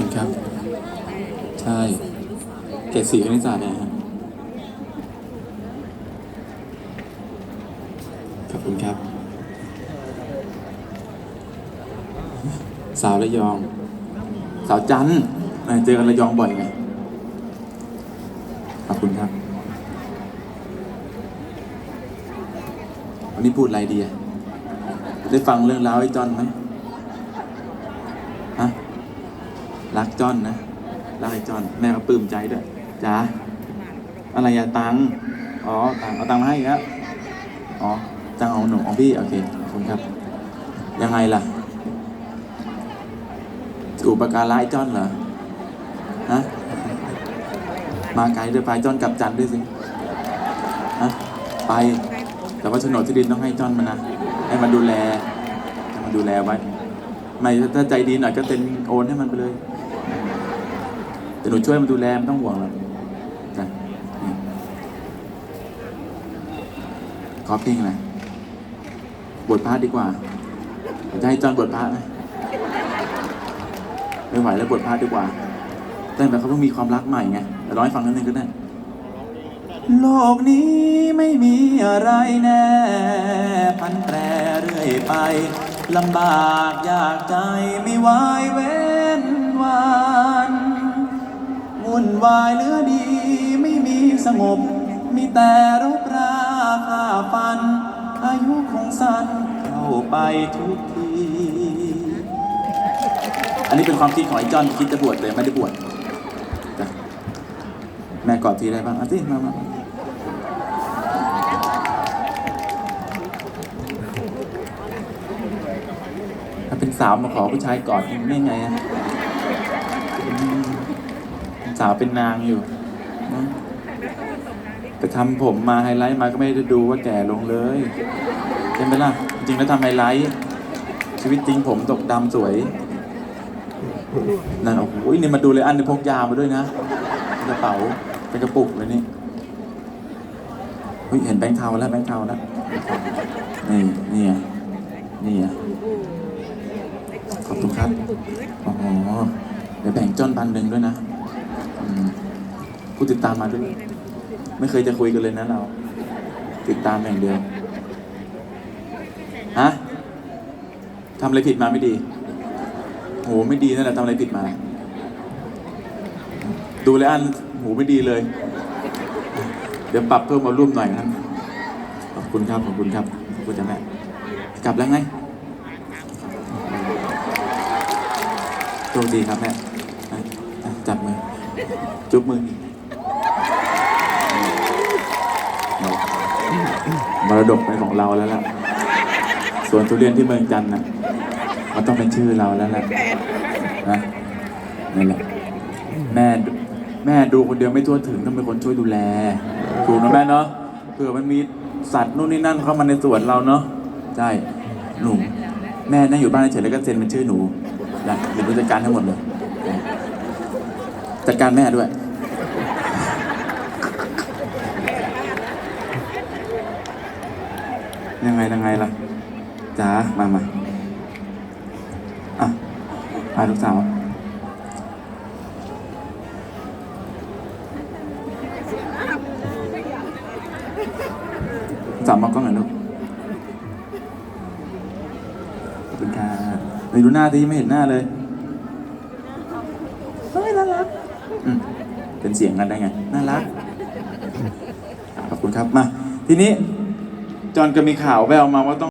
คุณครับ ใช่ เกรดสี่คณิตศาสตร์เนี่ยฮะขอบคุณครับ สาวระยอง สาวจันทร์แหม่เจอกันระยองบ่อยไง ขอบคุณครับ วันนี้พูดอะไรดีอะได้ฟังเรื่องราวไอ้จอนไหมฮะ รักจอนนะรักไอ้จอนแม่ก็ปลื้มใจด้วยจ้าอะไรอะตังอ๋อตังเอาตังมาให้อีกแล้วอ๋อตังเอาหนูของพี่โอเคขอบคุณครับ ยังไงล่ะอุปการะไอ้จอนเหรอฮะมาไกลด้วยไปจอนกลับจันทร์ด้วยสิฮะไปแต่ว่าโฉนดที่ดินต้องให้จอนมันะให้มันดูแลให้มันดูแลไว้ไม่ถ้าใจดีหน่อยก็เป็นโอนให้มันไปเลย แต่หนูช่วยมันดูแลไม่ต้องห่วงหรอกจ้ะนี่ขอเพลงอะไรบทพระดีกว่าจะให้จอนบทพระไหมไม่ไหวแล้วบทพระดีกว่า แตั้งแต่เขาต้องมีความรักใหม่ไงแต่ร้องให้ฟังนิดนึงก็ได้โลกนี้ไม่มีอะไรแน่ พันแปรเรื่อยไปลำบากยากใจไม่ไหวเว้นวัน วุ่นวายเหลือดี ไม่มีสงบ มีแต่รบราค่าฟัน อายุคงสั้นเข้าไปทุกที อันนี้เป็นความคิดของไอ้จอนคิดจะบวชแต่ไม่ได้บวชแม่กอดทีได้บ้างเอะสิมามาถ้าเป็นสาวมาขอผู้ชายกอดได้ไงอะ สาวเป็นนางอยู่นะไปทำผมมาไฮไลท์มาก็ไม่ได้ดูว่าแก่ลงเลยใช่ไหมล่ะ จริงแล้วทำไฮไลท์ ชีวิตจริงผมตกดำสวย นั่นโอ้โหนี่มาดูเลยอันนี้พกยามาด้วยนะกระเป๋าเป็นกระปุกเลยนี่เฮ้ยเห็นแบงค์เทาแล้วแบงค์เทาแล้วนี่นี่นี่ขอบคุณครับ อ๋อ เดี๋ยวแบ่งจอนพันหนึ่งด้วยนะ ผู้ติดตามมาด้วย ไม่เคยจะคุยกันเลยนะเรา ติดตามอย่างเดียว ฮะทำอะไรผิดมาไม่ดีโหไม่ดีนั่นแหละทำอะไรผิดมา ดูแลอันหูไม่ดีเลย เดี๋ยวปรับเพิ่มมารุ่มหน่อยครับขอบคุณครับ ขอบคุณครับขอบคุณจ้าแม่กลับแล้วไงโชคดีครับแม่จับมือ จุ๊บมือ มรดกเป็นของเราแล้วล่ะส่วนทุเรียนที่เมืองจันทร์น่ะมันต้องเป็นชื่อเราแล้วล่ะนะนี่แหละแม่แม่ดูคนเดียวไม่ทั่วถึงต้องเป็นคนช่วยดูแลถูกนะแม่เนาะเผื่อมันมีสัตว์นู่นนี่นั่นเข้ามาในสวนเราเนาะใช่หนูแม่นั่งอยู่บ้านเฉยๆแล้วก็เซ็นเป็นชื่อหนูนะเดี๋ยวจัดการทั้งหมดเลยจัดการแม่ด้วย ยังไงยังไงล่ะจ๋ามามาอะพาลูกสาวสามมองกล้องหน่อยลูกขอบคุณค่ะไปดูหน้าที่ไม่เห็นหน้าเลยเฮ้ยน่ารักอืมเป็นเสียงกันได้ไง น่ารัก ขอบคุณครับ มา ทีนี้ จอนก็มีข่าวแววมาว่าต้อง